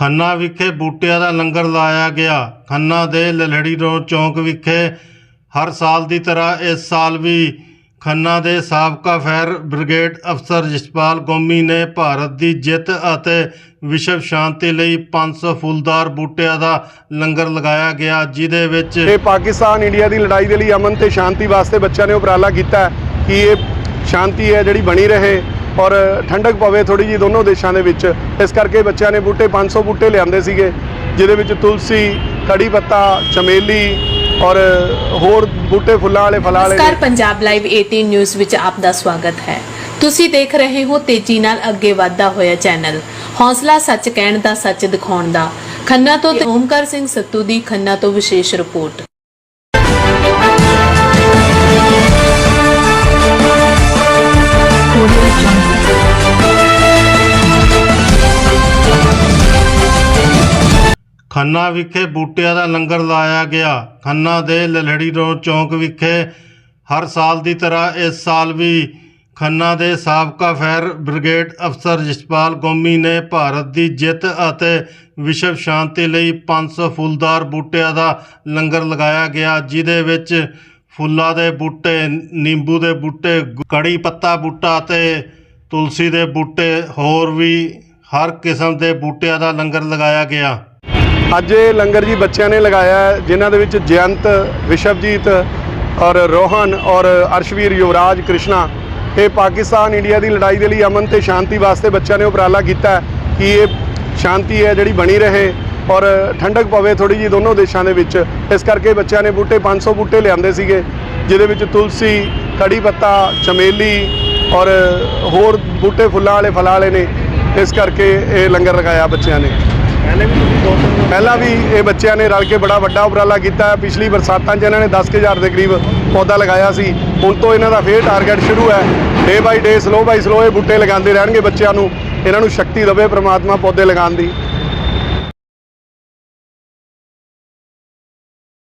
ਖੰਨਾ ਵਿਖੇ ਬੂਟਿਆਂ ਦਾ ਲੰਗਰ ਲਾਇਆ ਗਿਆ। ਖੰਨਾ ਦੇ ਲਲੜੀ ਰੋਡ ਚੌਂਕ ਵਿਖੇ ਹਰ ਸਾਲ ਦੀ ਤਰ੍ਹਾਂ ਇਸ ਸਾਲ ਵੀ ਖੰਨਾ ਦੇ ਸਾਬਕਾ ਫਾਇਰ ਬ੍ਰਿਗੇਡ ਅਫਸਰ ਜਸਪਾਲ ਗੋਮੀ ਨੇ ਭਾਰਤ ਦੀ ਜਿੱਤ ਅਤੇ ਵਿਸ਼ਵ ਸ਼ਾਂਤੀ ਲਈ 500 ਫੁੱਲਦਾਰ ਬੂਟਿਆਂ ਦਾ ਲੰਗਰ ਲਗਾਇਆ ਗਿਆ, ਜਿਹਦੇ ਵਿੱਚ ਇਹ ਪਾਕਿਸਤਾਨ ਇੰਡੀਆ ਦੀ ਲੜਾਈ ਦੇ ਲਈ ਅਮਨ ਤੇ ਸ਼ਾਂਤੀ ਵਾਸਤੇ ਬੱਚਿਆਂ ਨੇ ਉਪਰਾਲਾ ਕੀਤਾ ਕਿ ਇਹ ਸ਼ਾਂਤੀ ਹੈ ਜਿਹੜੀ ਬਣੀ ਰਹੇ। ਔਰ ਠੰਡਕ ਪਵੇ ਥੋੜੀ ਜੀ ਦੋਨੋਂ ਦੇਸ਼ਾਂ ਦੇ ਵਿੱਚ। ਇਸ ਕਰਕੇ ਬੱਚਿਆਂ ਨੇ ਬੂਟੇ 500 ਬੂਟੇ ਲਿਆਂਦੇ ਸੀਗੇ, ਜਿਹਦੇ ਵਿੱਚ ਤੁਲਸੀ, ਕੜੀ ਪੱਤਾ, ਚਮੇਲੀ ਔਰ ਹੋਰ ਬੂਟੇ ਫੁੱਲਾਂ ਵਾਲੇ ਫਲਾਂ ਵਾਲੇ ਨਮਸਕਾਰ, ਪੰਜਾਬ ਲਾਈਵ 18 ਨਿਊਜ਼ ਵਿੱਚ ਆਪ ਦਾ ਸਵਾਗਤ ਹੈ। ਤੁਸੀਂ ਦੇਖ ਰਹੇ ਹੋ ਤੇਜ਼ੀ ਨਾਲ ਅੱਗੇ ਵਧਦਾ ਹੋਇਆ ਚੈਨਲ। ਹੌਸਲਾ ਸੱਚ ਕਹਿਣ ਦਾ, ਸੱਚ ਦਿਖਾਉਣ ਦਾ। ਖੰਨਾ ਤੋਂ ਤੇ ਓਮਕਾਰ ਸਿੰਘ ਸੱਤੂ ਦੀ ਖੰਨਾ ਤੋਂ ਵਿਸ਼ੇਸ਼ ਰਿਪੋਰਟ। ਖੰਨਾ ਵਿਖੇ ਬੂਟਿਆਂ ਦਾ ਲੰਗਰ ਲਾਇਆ ਗਿਆ। ਖੰਨਾ ਦੇ ਲਲੜੀ ਰੋਡ ਚੌਂਕ ਵਿਖੇ ਹਰ ਸਾਲ ਦੀ ਤਰ੍ਹਾਂ ਇਸ ਸਾਲ ਵੀ ਖੰਨਾ ਦੇ ਸਾਬਕਾ ਫਾਇਰ ਬ੍ਰਿਗੇਡ ਅਫਸਰ ਜਸਪਾਲ ਗੋਮੀ ਨੇ ਭਾਰਤ ਦੀ ਜਿੱਤ ਅਤੇ ਵਿਸ਼ਵ ਸ਼ਾਂਤੀ ਲਈ 500 ਫੁੱਲਦਾਰ ਬੂਟਿਆਂ ਦਾ ਲੰਗਰ ਲਗਾਇਆ ਗਿਆ, ਜਿਹਦੇ ਵਿੱਚ ਫੁੱਲਾਂ ਦੇ ਬੂਟੇ, ਨਿੰਬੂ ਦੇ ਬੂਟੇ, ਕੜੀ ਪੱਤਾ ਬੂਟਾ ਅਤੇ ਤੁਲਸੀ ਦੇ ਬੂਟੇ ਹੋਰ ਵੀ ਹਰ ਕਿਸਮ ਦੇ ਬੂਟਿਆਂ ਦਾ ਲੰਗਰ ਲਗਾਇਆ ਗਿਆ। ਅੱਜ ਇਹ ਲੰਗਰ ਜੀ ਬੱਚਿਆਂ ਨੇ ਲਗਾਇਆ ਹੈ, ਜਿਨ੍ਹਾਂ ਦੇ ਵਿੱਚ ਜਯੰਤ ਵਿਸ਼ਵਜੀਤ ਔਰ ਰੋਹਨ ਔਰ ਅਰਸ਼ਵੀਰ ਯੁਵਰਾਜ ਕ੍ਰਿਸ਼ਨਾ ਇਹ ਪਾਕਿਸਤਾਨ ਇੰਡੀਆ ਦੀ ਲੜਾਈ ਦੇ ਲਈ ਅਮਨ ਤੇ ਸ਼ਾਂਤੀ ਵਾਸਤੇ ਬੱਚਿਆਂ ਨੇ ਉਪਰਾਲਾ ਕੀਤਾ ਕਿ ਇਹ ਸ਼ਾਂਤੀ ਹੈ ਜਿਹੜੀ ਬਣੀ ਰਹੇ ਔਰ ਠੰਡਕ ਪਵੇ ਥੋੜੀ ਜੀ ਦੋਨੋਂ ਦੇਸ਼ਾਂ ਦੇ ਵਿੱਚ। ਇਸ ਕਰਕੇ ਬੱਚਿਆਂ ਨੇ ਬੂਟੇ 500 ਬੂਟੇ ਲਿਆਂਦੇ ਸੀਗੇ ਜਿਹਦੇ ਵਿੱਚ ਤੁਲਸੀ ਕੜੀ ਪੱਤਾ ਚਮੇਲੀ ਔਰ ਹੋਰ ਬੂਟੇ ਫੁੱਲਾਂ ਵਾਲੇ ਫਲਾਂ ਵਾਲੇ ਨੇ। ਇਸ ਕਰਕੇ ਇਹ ਲੰਗਰ ਲਗਾਇਆ ਬੱਚਿਆਂ ਨੇ। ਪਹਿਲਾਂ ਵੀ ਇਹ ਬੱਚਿਆਂ ਨੇ ਰਲ ਕੇ ਬੜਾ ਵੱਡਾ ਉਪਰਾਲਾ ਕੀਤਾ। ਪਿਛਲੀ ਬਰਸਾਤਾਂ 'ਚ ਇਹਨਾਂ ਨੇ 10000 ਦੇ ਕਰੀਬ ਪੌਦਾ ਲਗਾਇਆ ਸੀ। ਹੁਣ ਤੋਂ ਇਹਨਾਂ ਦਾ ਫੇਰ ਟਾਰਗੇਟ ਸ਼ੁਰੂ ਹੈ। ਡੇ ਬਾਈ ਡੇ ਸਲੋ ਬਾਈ ਸਲੋ ਇਹ ਬੂਟੇ ਲਗਾਉਂਦੇ ਰਹਿਣਗੇ ਬੱਚਿਆਂ ਨੂੰ। ਇਹਨਾਂ ਨੂੰ ਸ਼ਕਤੀ ਦੇਵੇ ਪ੍ਰਮਾਤਮਾ ਪੌਦੇ ਲਗਾਉਣ ਦੀ।